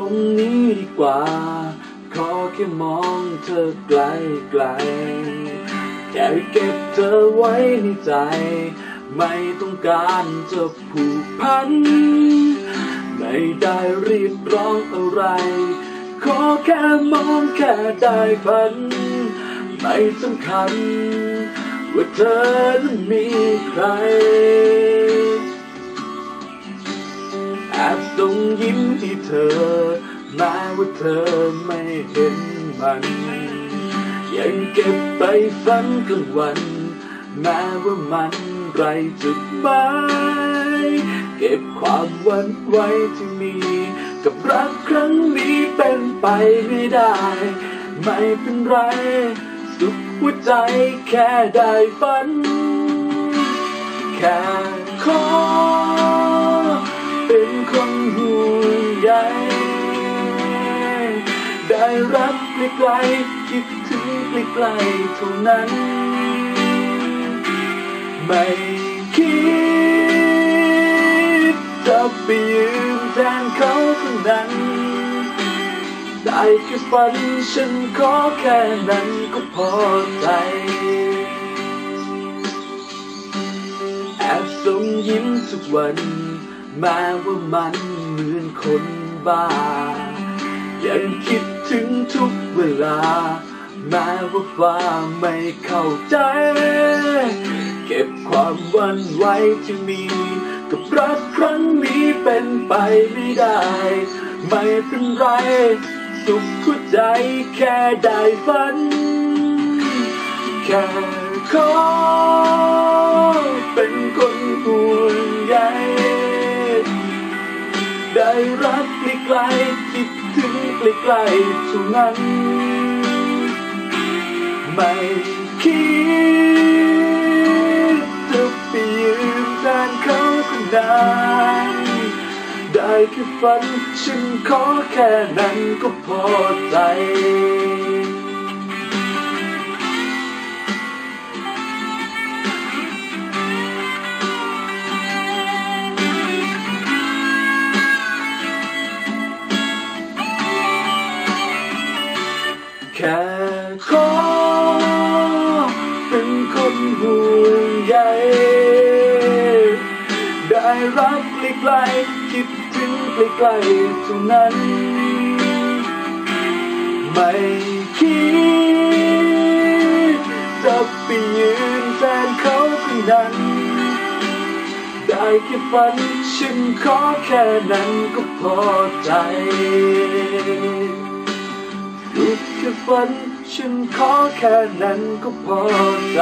ตรงนี้ดีกว่า ขอแค่มองเธอไกลไกลแค่เก็บเธอไว้ในใจ ไม่ต้องการจะผูกพัน ไม่ได้รียกร้องอะไร ขอแค่มองแค่ได้ฝัน ไม่สำคัญ ว่าเธอนั้นมีใคร แอบส่งยิ้มให้เธอแม้ว่าเธอไม่เห็นมัน ยังเก็บไปฝันกลางวันแม้ว่ามันไรจุดหมายเก็บความหวันไว้ที่มี กับรักครั้งนี้เป็นไปไม่ได้ ไม่เป็นไร สุขหัวใจแค่ได้ฝัน แค่ รักใกล้ๆคิดถึงใกล้ๆเท่านั้น ไม่คิดจะไปยืมแทนเขาคนนั้นได้แค่ฝันฉันขอแค่นั้นก็พอใจแอบส่งยิ้มทุกวัน แม้ว่ามันเหมือนคนบ้า ยังคิดถึงทุกเวลา แม้ว่าฟ้าไม่เข้าใจ เก็บความหวันไว้ที่มี กับรักครั้งนี้เป็นไปไม่ได้ ไม่เป็นไร สุขหัวใจแค่ได้ฝัน แค่ขอเป็นคนห่ รักใกลๆคิดถึงไกล้ๆเท่านั้น ไม่คิดจะไปยืนแทนเขาคนนั้นได้แค่ฝันฉันขอแค่นั้นก็พอใจ แค่ขอเป็นคนห่วงใยได้รักใกล้ๆคิดถึงใกล้ๆเท่านั้น ไม่คิดจะไปยืนแทนเขาคนนั้น ได้แค่ฝันฉันขอแค่นั้นก็พอใจ สุดแค่ฝัน ฉันขอแค่นั้นก็พอใจ